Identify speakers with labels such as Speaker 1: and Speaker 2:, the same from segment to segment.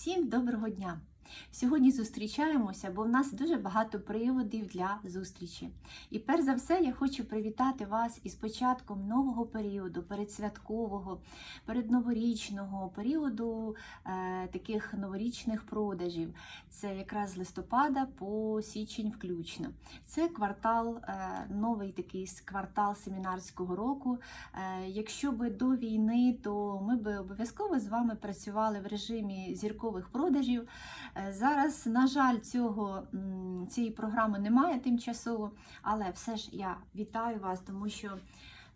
Speaker 1: Всім доброго дня! Сьогодні зустрічаємося, бо в нас дуже багато приводів для зустрічі. І перш за все, я хочу привітати вас із початком нового періоду, передсвяткового, передноворічного періоду е, таких новорічних продажів. Це якраз з листопада по січень включно. Це квартал, е, новий такий квартал семінарського року. Е, Якщо би до війни, то ми би обов'язково з вами працювали в режимі зіркових продажів. Е, Зараз, на жаль, цього, цієї програми немає тимчасово, але все ж я вітаю вас, тому що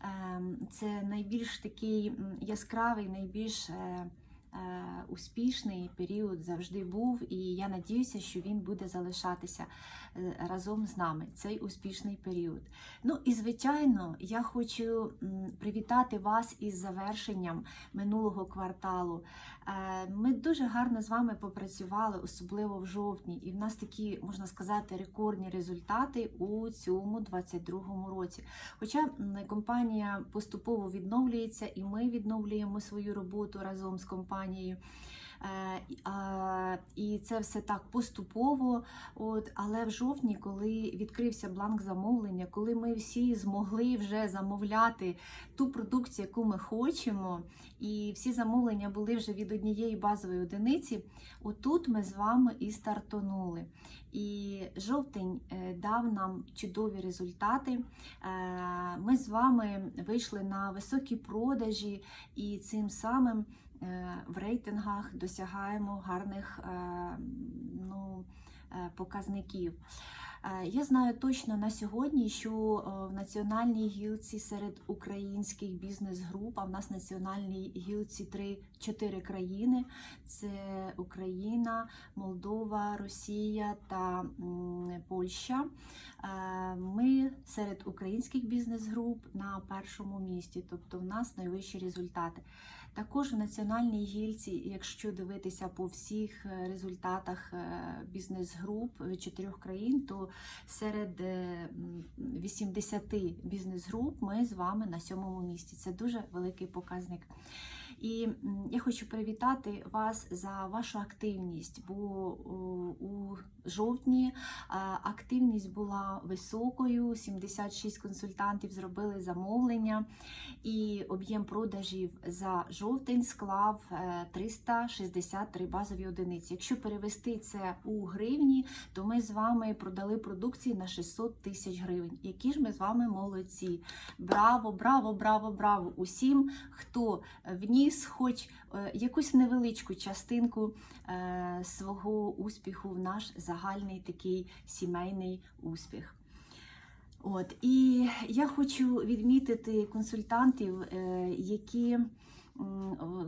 Speaker 1: ем, це найбільш такий яскравий, найбільш е, успішний період завжди був, і я надіюся, що він буде залишатися е, разом з нами цей успішний період. Ну і звичайно, я хочу привітати вас із завершенням минулого кварталу. Е, Ми дуже гарно з вами попрацювали, особливо в жовтні, і в нас такі, можна сказати, рекордні результати у цьому 22-му році. Хоча компанія поступово відновлюється, і ми відновлюємо свою роботу разом з компанією. Е, і- І це все так поступово. От, але в жовтні, коли відкрився бланк замовлення, коли ми всі змогли вже замовляти ту продукцію, яку ми хочемо, і всі замовлення були вже від однієї базової одиниці, отут ми з вами і стартонули. І жовтень е, дав нам чудові результати. Е, Ми з вами вийшли на високі продажі і цим самим е, в рейтингах досягаємо гарних ну, показників. Е, Я знаю точно на сьогодні, що е, в національній гілці серед українських бізнес-груп, а в нас національній гілці 3-4 країни: це Україна, Молдова, Росія та Польща. Е, Ми серед українських бізнес-груп на першому місці, тобто в нас найвищі результати. Також в національній гільці, якщо дивитися по всіх е, результатах е, бізнес-груп чотирьох країн, то серед е, 80 бізнес-груп ми з вами на сьомому місці. Це дуже великий показник. І я хочу привітати вас за вашу активність, бо у жовтні е, активність була високою. 76 консультантів зробили замовлення, і об'єм продажів за жовтень склав е, 363 базові одиниці. Якщо перевести це у гривні, то ми з вами продали продукції на 600 тисяч гривень. Які ж ми з вами молодці! Браво, браво, браво, браво! Усім, хто вніс хоч е, якусь невеличку частинку е, свого успіху в наш загальний такий сімейний успіх. От, і я хочу відмітити консультантів, е, які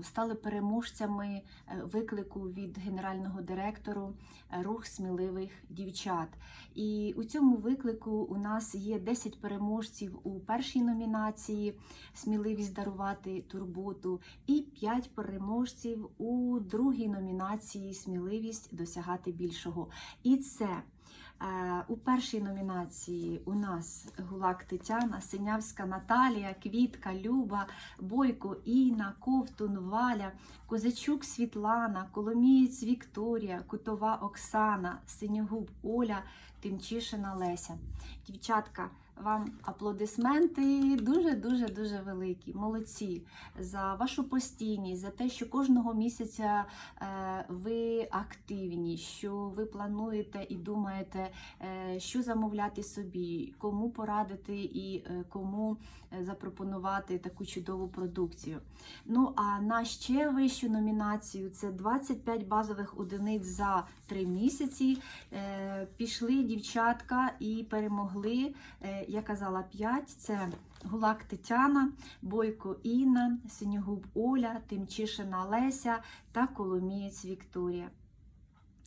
Speaker 1: стали переможцями е, виклику від генерального директору е, рух сміливих дівчат. І у цьому виклику у нас є 10 переможців у першій номінації Сміливість дарувати турботу, і 5 переможців у другій номінації Сміливість досягати більшого. І це У першій номінації у нас Гулак Тетяна, Синявська Наталія, Квітка, Люба, Бойко Іна, Ковтун Валя, Козачук Світлана, Коломієць Вікторія, Кутова Оксана, Синьогуб Оля, Тимчишина Леся. Дівчатка, вам аплодисменти дуже-дуже дуже великі. Молодці за вашу постійність, за те, що кожного місяця е, ви активні, що ви плануєте і думаєте, е, що замовляти собі, кому порадити і е, кому запропонувати таку чудову продукцію. Ну а на ще вищу номінацію це 25 базових одиниць за 3 місяці. Е, Пішли дівчатка і перемогли. Е, Я казала 5. Це Гулак Тетяна, Бойко Інна, Синьогуб Оля, Тимчишина Леся та Коломієць Вікторія.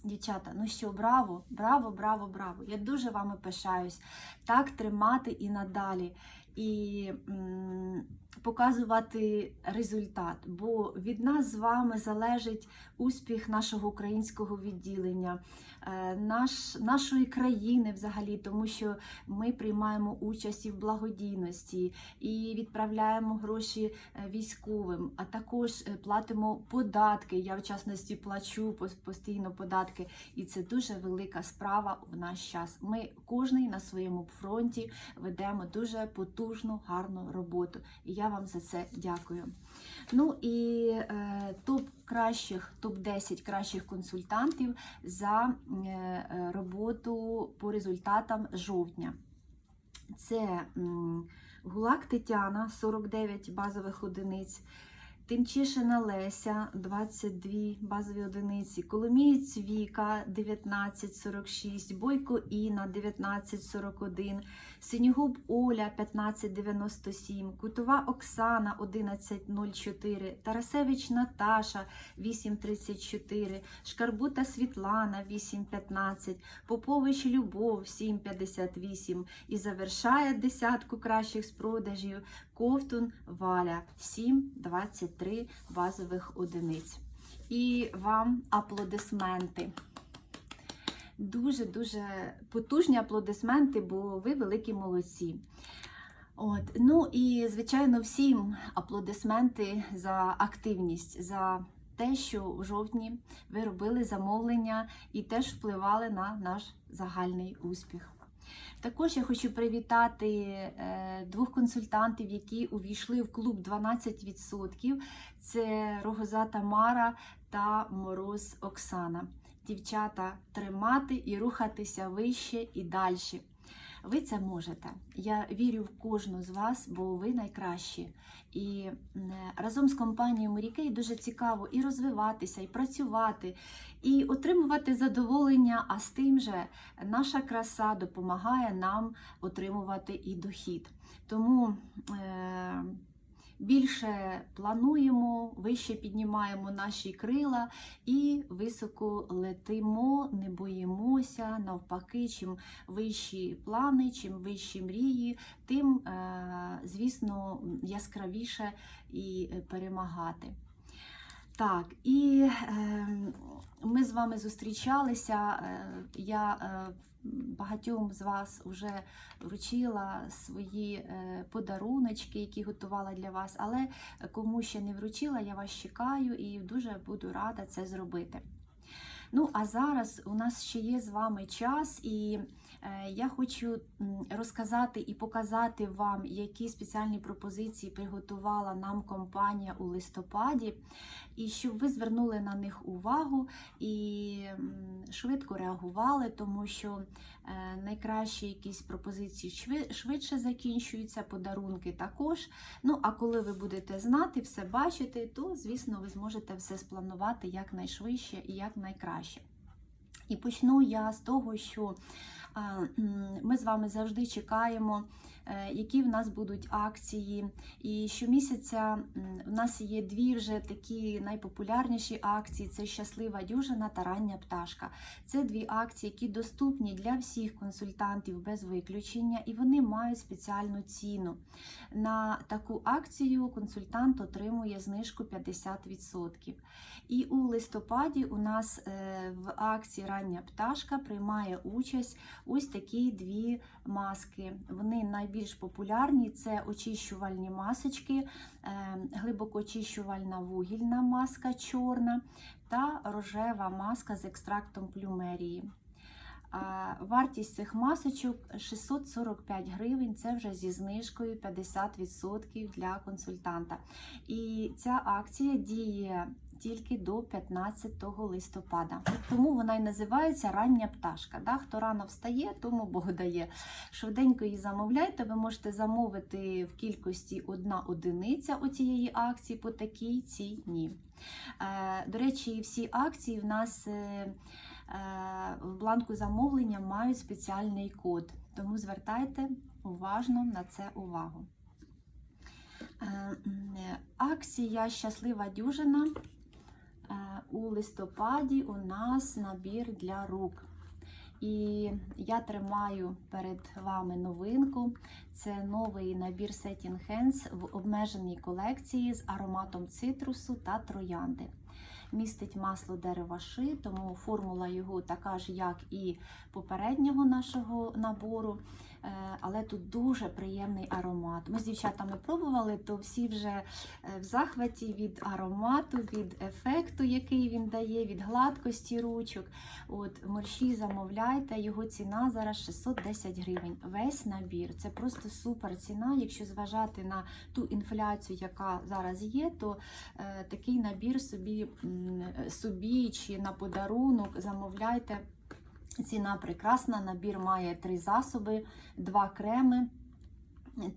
Speaker 1: Дівчата, ну що, браво, браво, браво, браво! Я дуже вами пишаюсь. Так тримати і надалі. І показувати результат, бо від нас з вами залежить успіх нашого українського відділення, е, наш, нашої країни взагалі, тому що ми приймаємо участь і в благодійності і відправляємо гроші е, військовим, а також е, платимо податки. Я в частності плачу постійно податки, і це дуже велика справа в наш час. Ми кожний на своєму фронті ведемо дуже потужну, гарну роботу. І я вам за це дякую. Ну і е, топ кращих, топ 10 кращих консультантів за е, роботу по результатам жовтня. Це м, Гулак Тетяна 49 базових одиниць. Тимчишина Леся 22 базові одиниці, Коломієць Віка 1946, Бойко Іна 1941, Синігуб Оля 1597, Кутова Оксана 1104, Тарасевич Наташа 834, Шкарбута Світлана 815, Попович Любов 758 і завершає десятку кращих з продажів Ковтун Валя 7,23 базових одиниць. І вам аплодисменти. Дуже-дуже потужні аплодисменти, бо ви великі молодці. От. Ну і, звичайно, всім аплодисменти за активність, за те, що в жовтні ви робили замовлення і теж впливали на наш загальний успіх. Також я хочу привітати е, двох консультантів, які увійшли в клуб 12%. Це Рогоза Тамара та Мороз Оксана. Дівчата, тримати і рухатися вище і далі. Ви це можете. Я вірю в кожну з вас, бо ви найкращі. І разом з компанією Морікей дуже цікаво і розвиватися, і працювати, і отримувати задоволення. А з тим же наша краса допомагає нам отримувати і дохід. Тому е, більше плануємо, вище піднімаємо наші крила і високо летимо, не боїмося. Навпаки, чим вищі плани, чим вищі мрії, тим, е, звісно, яскравіше і перемагати. Так, і е, ми з вами зустрічалися. Е, я е, багатьом з вас вже вручила свої е, подаруночки, які готувала для вас, але кому ще не вручила, я вас чекаю і дуже буду рада це зробити. Ну, а зараз у нас ще є з вами час, і я хочу розказати і показати вам, які спеціальні пропозиції приготувала нам компанія у листопаді, і щоб ви звернули на них увагу і швидко реагували, тому що е, найкращі якісь пропозиції швидше закінчуються, подарунки також. Ну, а коли ви будете знати, все бачити, то, звісно, ви зможете все спланувати якнайшвидше і якнайкраще. І почну я з того, що ми з вами завжди чекаємо, які в нас будуть акції. І щомісяця в нас є дві вже такі найпопулярніші акції: це щаслива дюжина та рання пташка. Це дві акції, які доступні для всіх консультантів без виключення, і вони мають спеціальну ціну. На таку акцію консультант отримує знижку 50%. І у листопаді у нас е, в акції Рання пташка приймає участь ось такі дві маски. Вони найбільш популярні це очищувальні масочки, е, глибокоочищувальна вугільна маска чорна та рожева маска з екстрактом плюмерії. Вартість цих масочок 645 гривень. Це вже зі знижкою 50% для консультанта. І ця акція діє тільки до 15 листопада. Тому вона і називається рання пташка. Да? Хто рано встає, тому Бог дає. Швиденько її замовляйте. Ви можете замовити в кількості одна одиниця оцієї акції по такій ціні. Е, До речі, всі акції в нас. е, е, В бланку замовлення мають спеціальний код, тому звертайте уважно на це увагу. Акція Щаслива дюжина у листопаді у нас набір для рук. І я тримаю перед вами новинку. Це новий набір Setting Hands в обмеженій колекції з ароматом цитрусу та троянди. Містить масло дерева ши, тому формула його така ж, як і попереднього нашого набору. Е, Але тут дуже приємний аромат. Ми з дівчатами пробували, то всі вже е, в захваті від аромату, від ефекту, який він дає, від гладкості ручок. От мерші замовляйте, його ціна зараз 610 гривень. Весь набір. Це просто супер ціна. Якщо зважати на ту інфляцію, яка зараз є, то е, такий набір собі, собі чи на подарунок замовляйте. Ціна прекрасна. Набір має три засоби, два креми.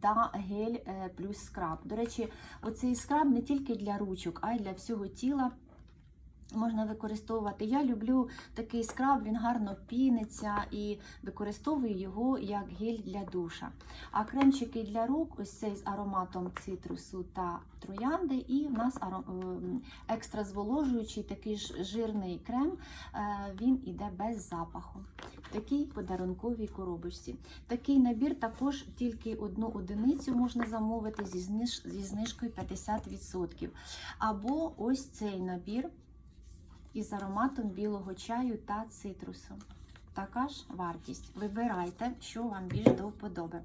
Speaker 1: Та гель е, плюс скраб. До речі, оцей скраб не тільки для ручок, а й для всього тіла можна використовувати. Я люблю такий скраб, він гарно піниться і використовую його як гель для душа. А кремчики для рук, ось цей з ароматом цитрусу та троянди, і в нас ем, екстра зволожуючий такий ж жирний крем, е, він іде без запаху. В такій подарунковій коробочці. Такий набір також тільки одну одиницю можна замовити зі знижкою 50%. Або ось цей набір із ароматом білого чаю та цитрусу. Така ж вартість. Вибирайте, що вам більш до вподоби.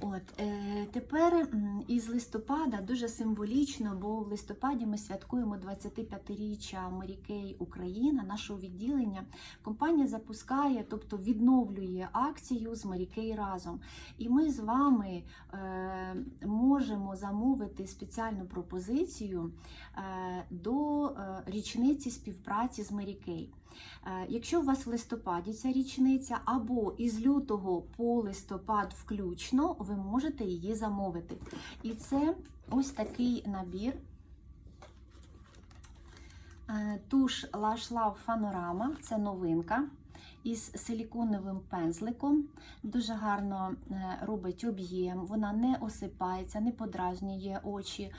Speaker 1: От, е, тепер із листопада дуже символічно, бо в листопаді ми святкуємо 25-річчя Марікей Україна, нашого відділення. Компанія запускає, тобто відновлює акцію з Марікей разом. І ми з вами е, можемо замовити спеціальну пропозицію е, до е, річниці співпраці з Марікей. Е, Якщо у вас в листопаді ця річниця, або із лютого по листопад включно, ви можете її замовити. І це ось такий набір. Е, Туш Lush Love Panorama, це новинка із силіконовим пензликом. Дуже гарно е, робить об'єм, вона не осипається, не подразнює очі. Е,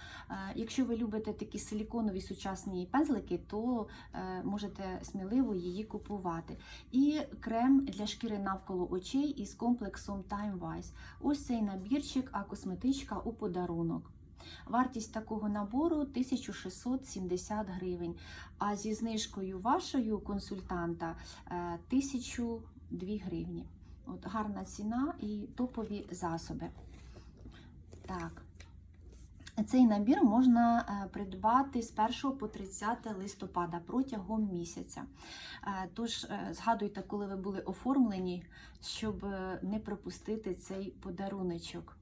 Speaker 1: Якщо ви любите такі силіконові сучасні пензлики, то е, можете сміливо її купувати. І крем для шкіри навколо очей із комплексом Time. Ось цей набірчик, а косметичка у подарунок. Вартість такого набору 1670 гривень, а зі знижкою вашою консультанта е, 1002 гривні. От гарна ціна і топові засоби. Так. Цей набір можна е, придбати з 1 по 30 листопада протягом місяця. Е, Тож е, згадуйте, коли ви були оформлені, щоб е, не пропустити цей подаруночок.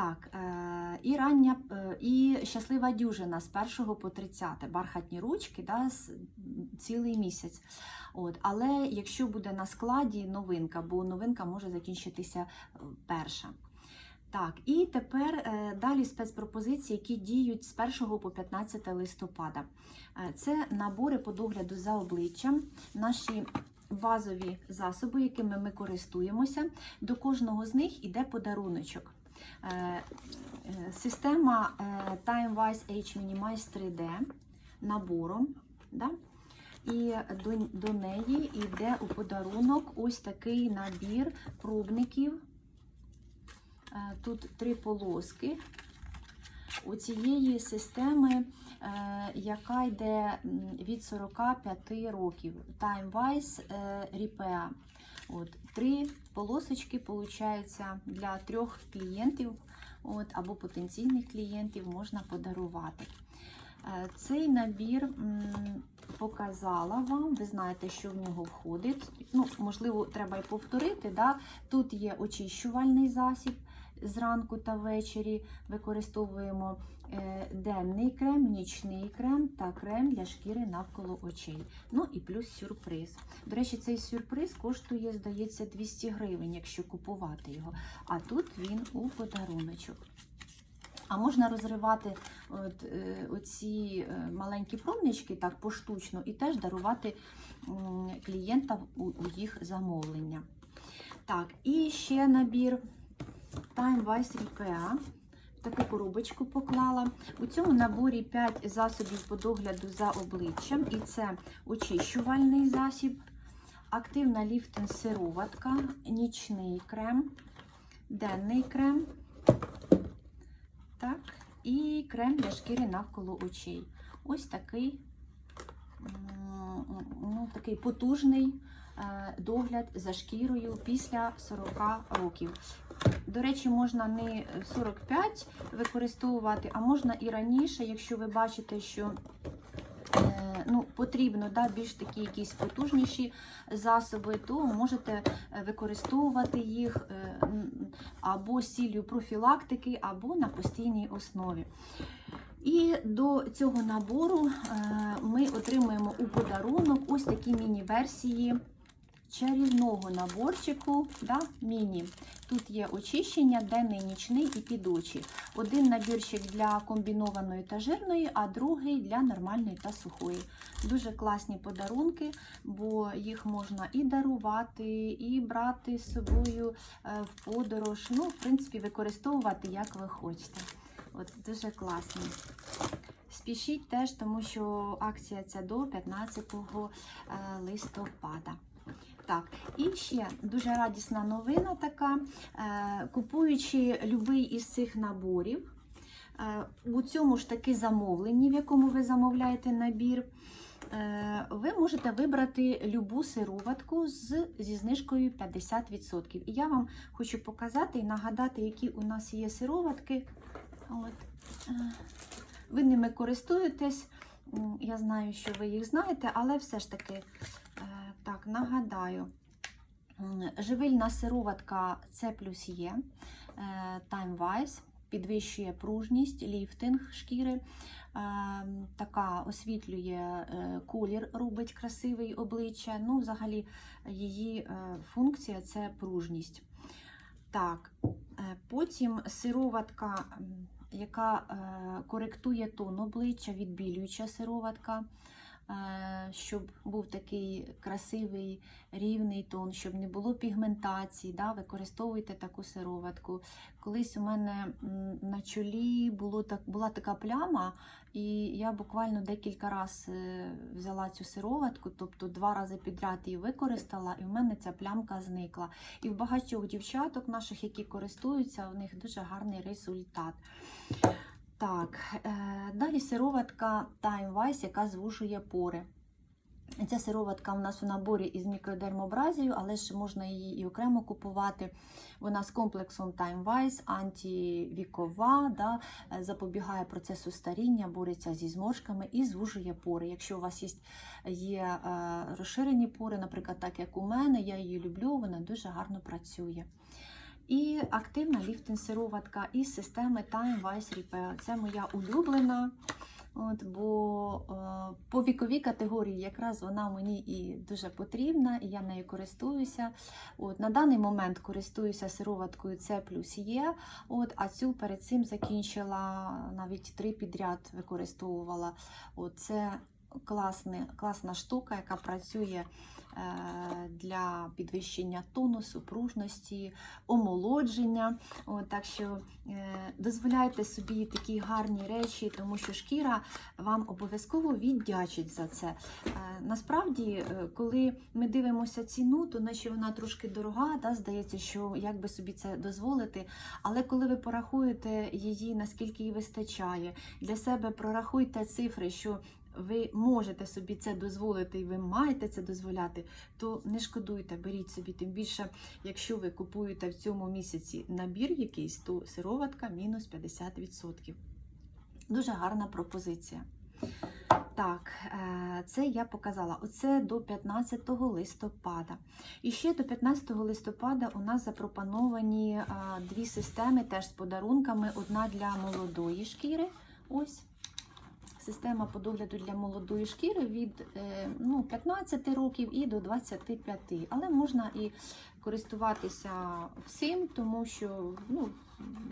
Speaker 1: Так, е, і рання, е, і щаслива дюжина з 1 по 30, бархатні ручки, да, цілий місяць. От, але якщо буде на складі новинка, бо новинка може закінчитися е, перша. Так, і тепер далі спецпропозиції, які діють з 1 по 15 листопада. Це набори по догляду за обличчям, наші базові засоби, якими ми користуємося. До кожного з них іде подаруночок. Е, е, Система е, TimeWise H Minimize 3D набором. Да? І до, до неї йде у подарунок ось такий набір пробників. Тут три полоски. У цієї системи, яка йде від 45 років. TimeWise Repair. От, три полосочки, получається, для трьох клієнтів от, або потенційних клієнтів можна подарувати. Е, Цей набір показала вам. Ви знаєте, що в нього входить. Ну, можливо, треба і повторити. Да? Тут є очищувальний засіб зранку та ввечері. Використовуємо е, денний крем, нічний крем та крем для шкіри навколо очей. Ну і плюс сюрприз. До речі, цей сюрприз коштує, здається, 200 гривень, якщо купувати його. А тут він у подаруночок. А можна розривати от, е, оці е, маленькі промнички так поштучно і теж дарувати клієнтам у їх замовлення. Так, і ще набір Time Vice Repair. Таку коробочку поклала. У цьому наборі 5 засобів по догляду за обличчям, і це очищувальний засіб, активна ліфтинг сироватка, нічний крем, денний крем. Так, і крем для шкіри навколо очей. Ось такий, ну, такий потужний догляд за шкірою після 40 років. До речі, можна не 45 використовувати, а можна і раніше, якщо ви бачите, що е, ну, потрібно да, більш такі якісь потужніші засоби, то можете е, використовувати їх е, або з ціллю профілактики, або на постійній основі. І до цього набору е, ми отримуємо у подарунок ось такі міні-версії чарівного наборчику да, міні. Тут є очищення, денний, нічний і під очі. Один набірчик для комбінованої та жирної, а другий для нормальної та сухої. Дуже класні подарунки, бо їх можна і дарувати, і брати з собою е, в подорож. Ну, в принципі, використовувати як ви хочете. От Дуже класні. Спішіть теж, тому що акція ця до 15 е, листопада. Так, і ще дуже радісна новина така. Е, Купуючи будь-який із цих наборів, е, у цьому ж таки замовленні, в якому ви замовляєте набір, е, ви можете вибрати любу сироватку з, зі знижкою 50%. І я вам хочу показати і нагадати, які у нас є сироватки. От. Ви ними користуєтесь. Я знаю, що ви їх знаєте, але все ж таки, так, нагадаю, живильна сироватка С плюс Є, е, Time Wise, підвищує пружність, ліфтинг шкіри, е, така освітлює е, колір, робить красивий обличчя. Ну, взагалі, її е, функція це пружність. Так, е, потім сироватка, яка е, коректує тон обличчя, відбілююча сироватка, е, щоб був такий красивий рівний тон, щоб не було пігментації. Да? Використовуйте таку сироватку. Колись у мене на чолі було так, була така пляма, і я буквально декілька разів взяла цю сироватку, тобто два рази підряд її використала, і в мене ця плямка зникла. І в багатьох дівчаток наших, які користуються, у них дуже гарний результат. Так, е, далі сироватка Time яка звужує пори. Ця сироватка у нас в наборі із мікродермобразією, але ж можна її і окремо купувати. Вона з комплексом Time Wise, антивікова, да, е, запобігає процесу старіння, бореться зі зморшками і звужує пори. Якщо у вас є, є е, розширені пори, наприклад, так як у мене, я її люблю, вона дуже гарно працює. І активна ліфтинг-сироватка із системи Time Wise Repair. Це моя улюблена. От, бо е, по віковій категорії якраз вона мені і дуже потрібна, і я нею користуюся. От, на даний момент користуюся сироваткою С плюс Є, от, а цю перед цим закінчила навіть три підряд використовувала. От, це класне, класна штука, яка працює е, для підвищення тонусу, пружності, омолодження. От, так що е, дозволяйте собі такі гарні речі, тому що шкіра вам обов'язково віддячить за це. Е, насправді, коли ми дивимося ціну, то наче вона трошки дорога, да, здається, що як би собі це дозволити. Але коли ви порахуєте її, наскільки їй вистачає, для себе прорахуйте цифри, що ви можете собі це дозволити і ви маєте це дозволяти, то не шкодуйте, беріть собі. Тим більше, якщо ви купуєте в цьому місяці набір якийсь, то сироватка мінус 50%. Дуже гарна пропозиція. Так, е, це я показала. Оце до 15 листопада. І ще до 15 листопада у нас запропоновані е, дві системи теж з подарунками. Одна для молодої шкіри. Ось система по догляду для молодої шкіри від е, ну, 15 років і до 25. Але можна і користуватися всім, тому що ну,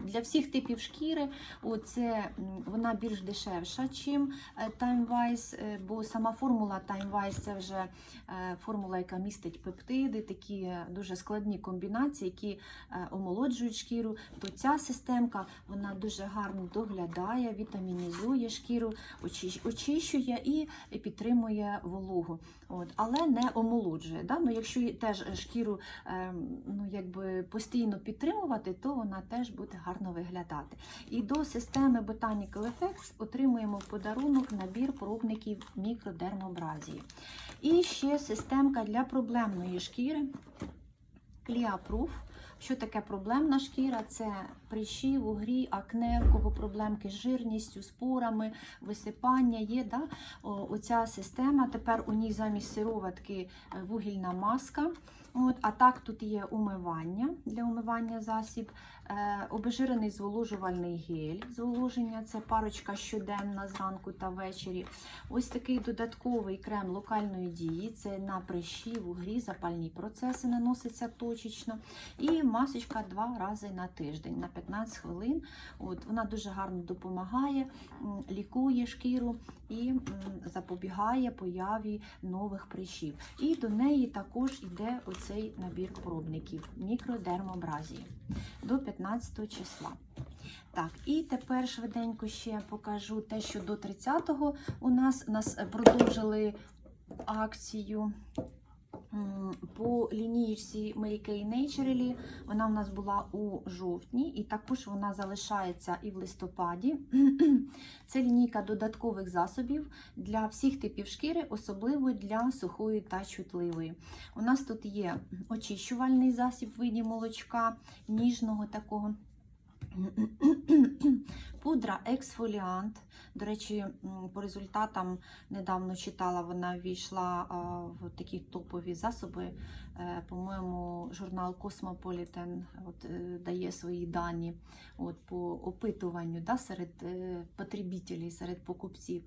Speaker 1: для всіх типів шкіри оце, вона більш дешевша, чим е, TimeWise, е, бо сама формула TimeWise це вже е, формула, яка містить пептиди, такі дуже складні комбінації, які омолоджують шкіру. То ця системка вона дуже гарно доглядає, вітамінізує шкіру, очищує і підтримує вологу. От, але не омолоджує. Да? Ну, якщо теж шкіру ем, ну, якби постійно підтримувати, то вона теж буде гарно виглядати. І до системи Botanical Effects отримуємо в подарунок набір пробників мікродермобразії. І ще системка для проблемної шкіри ClearProof. Що таке проблемна шкіра? Це прищі, вугрі, акне, у кого проблемки з жирністю, спорами, висипання є. Да? Оця система. Тепер у ній замість сироватки е, вугільна маска. От, а так тут є умивання для умивання засіб, е, обезжирений зволожувальний гель. Зволоження це парочка щоденна зранку та ввечері. Ось такий додатковий крем локальної дії. Це на прищі, вугрі, запальні процеси наноситься точечно. І масочка два рази на тиждень на 15 хвилин. От, вона дуже гарно допомагає, лікує шкіру і запобігає появі нових прищів. І до неї також йде оцей набір пробників мікродермобразії до 15 числа. Так, і тепер швиденько ще покажу те, що до 30-го у нас, нас продовжили акцію по лінійці Mary Kay Naturally. Вона в нас була у жовтні, і також вона залишається і в листопаді. Це лінійка додаткових засобів для всіх типів шкіри, особливо для сухої та чутливої. У нас тут є очищувальний засіб в виді молочка, ніжного такого. Пудра ексфоліант. До речі, по результатам недавно читала, вона ввійшла в такі топові засоби. Е, По-моєму, журнал е, дає свої дані от, по опитуванню да, серед е, потребітелів, серед покупців.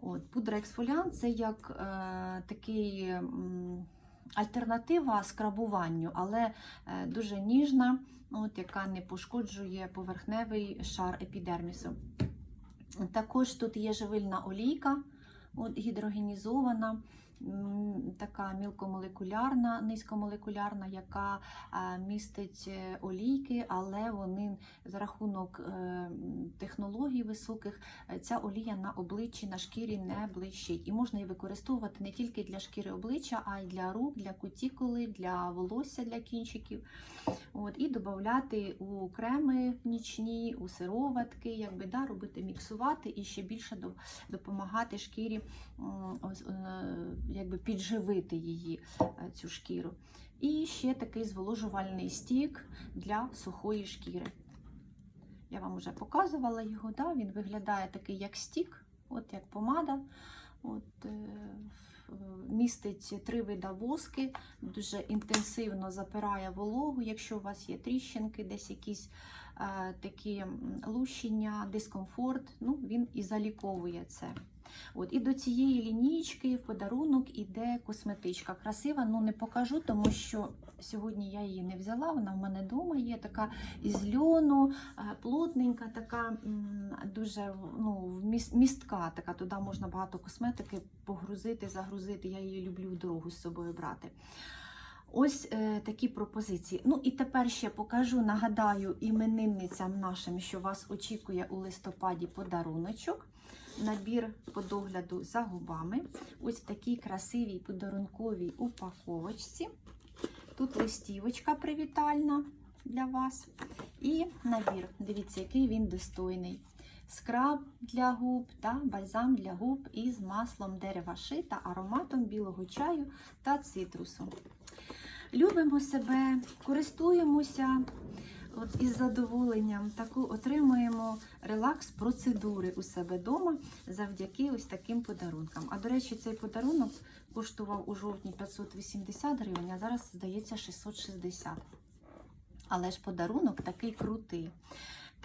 Speaker 1: От, пудра ексфоліант це як е, такий. м, Альтернатива скрабуванню, але е, дуже ніжна, от, яка не пошкоджує поверхневий шар епідермісу. Також тут є живильна олійка, от, гідрогенізована, така мілкомолекулярна, низькомолекулярна, яка е, містить е, олійки, але вони за рахунок е, технологій високих, ця олія на обличчі, на шкірі не блищить. І можна її використовувати не тільки для шкіри обличчя, а й для рук, для кутікули, для волосся, для кінчиків. От, і додати у креми нічні, у сироватки, якби, да, робити міксувати і ще більше допомагати шкірі якби підживити її, е, цю шкіру. І ще такий зволожувальний стік для сухої шкіри. Я вам вже показувала його, да? він виглядає такий, як стік, от як помада. От, е, містить три вида воски, дуже інтенсивно запирає вологу. Якщо у вас є тріщинки, десь якісь е, такі лущення, дискомфорт, ну, він і заліковує це. От, і до цієї лінійки в подарунок іде косметичка. Красива, ну не покажу, тому що сьогодні я її не взяла. Вона в мене вдома є така із льону, е, плотненька, така дуже ну, містка. Така туди можна багато косметики погрузити, загрузити. Я її люблю в дорогу з собою брати. Ось е, такі пропозиції. Ну і тепер ще покажу, нагадаю іменинницям нашим, що вас очікує у листопаді подаруночок. Набір по догляду за губами. Ось в такій красивій подарунковій упаковочці. Тут листівочка привітальна для вас. І набір. Дивіться, який він достойний. Скраб для губ та бальзам для губ із маслом дерева ши та ароматом білого чаю та цитрусу. Любимо себе, користуємося от із задоволенням, таку отримуємо релакс-процедури у себе вдома завдяки ось таким подарункам. А до речі, цей подарунок коштував у жовтні 580 гривень, а зараз здається 660. Але ж подарунок такий крутий.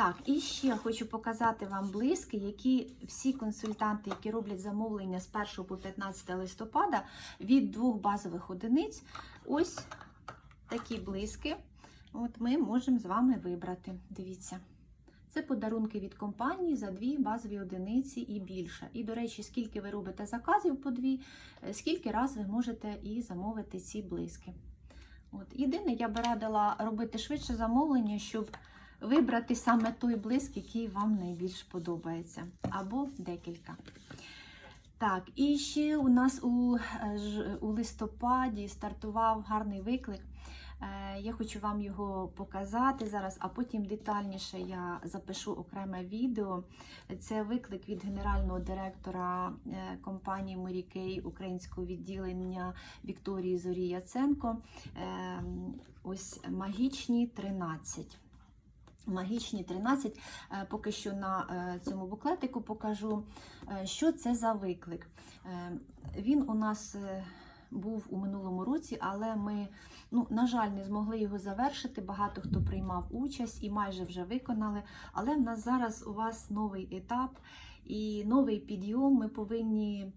Speaker 1: Так, і ще хочу показати вам блиски, які всі консультанти, які роблять замовлення з 1 по 15 листопада від двох базових одиниць, ось такі блиски от ми можемо з вами вибрати. Дивіться. Це подарунки від компанії за дві базові одиниці і більше. І, до речі, скільки ви робите заказів по дві, е, скільки раз ви можете і замовити ці блиски. От. Єдине, я би радила робити швидше замовлення, щоб вибрати саме той блиск, який вам найбільш подобається, або декілька. Так, і ще у нас у, е, у листопаді стартував гарний виклик. Е, Я хочу вам його показати зараз, а потім детальніше я запишу окреме відео. Це виклик від генерального директора е, компанії Морікей українського відділення Вікторії Зорі Яценко. Е, Ось магічні 13. Магічні 13. Е, Поки що на е, цьому буклетику покажу, е, що це за виклик. Він у нас був у минулому році, але ми, ну, на жаль, не змогли його завершити. Багато хто приймав участь і майже вже виконали. Але в нас зараз у вас новий етап і новий підйом. Ми повинні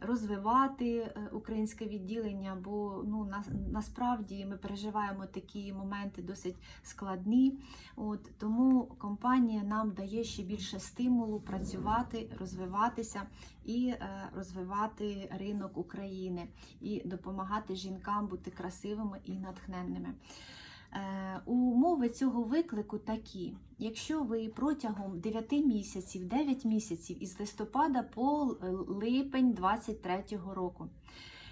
Speaker 1: розвивати е, українське відділення, бо ну, на, насправді ми переживаємо такі моменти досить складні. От, тому компанія нам дає ще більше стимулу працювати, розвиватися і е, розвивати ринок України і допомагати жінкам бути красивими і натхненними. Умови цього виклику такі: якщо ви протягом 9 місяців, 9 місяців із листопада по липень 2023 року,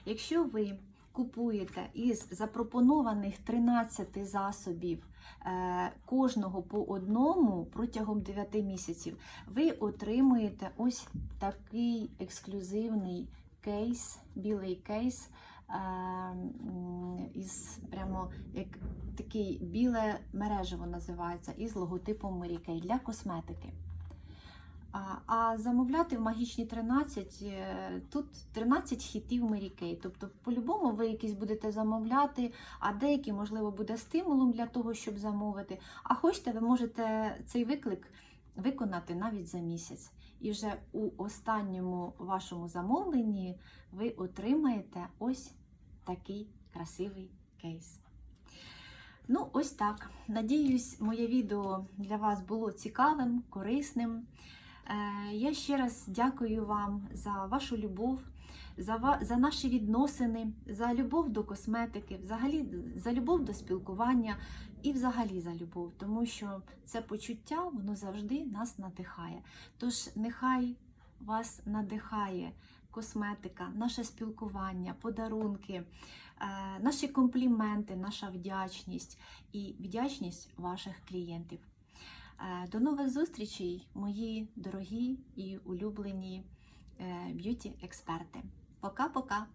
Speaker 1: якщо ви купуєте із запропонованих 13 засобів е, кожного по одному протягом 9 місяців, ви отримуєте ось такий ексклюзивний кейс, білий кейс. Е, Із прямо як такий біле мережево називається із логотипом Морікей для косметики. А, замовляти в магічні 13 е, тут 13 хітів Мері Тобто, по-любому ви якісь будете замовляти, а деякі, можливо, буде стимулом для того, щоб замовити. А хочете, ви можете цей виклик виконати навіть за місяць. І вже у останньому вашому замовленні ви отримаєте ось такий красивий кейс. Ну, ось так. Надіюсь, моє відео для вас було цікавим, корисним. Е, Я ще раз дякую вам за вашу любов, за, за наші відносини, за любов до косметики, взагалі за любов до спілкування і взагалі за любов, тому що це почуття воно завжди нас надихає. Тож нехай вас надихає косметика, наше спілкування, подарунки, е, наші компліменти, наша вдячність і вдячність ваших клієнтів. Е, До нових зустрічей, мої дорогі і улюблені б'юті-експерти. Пока-пока!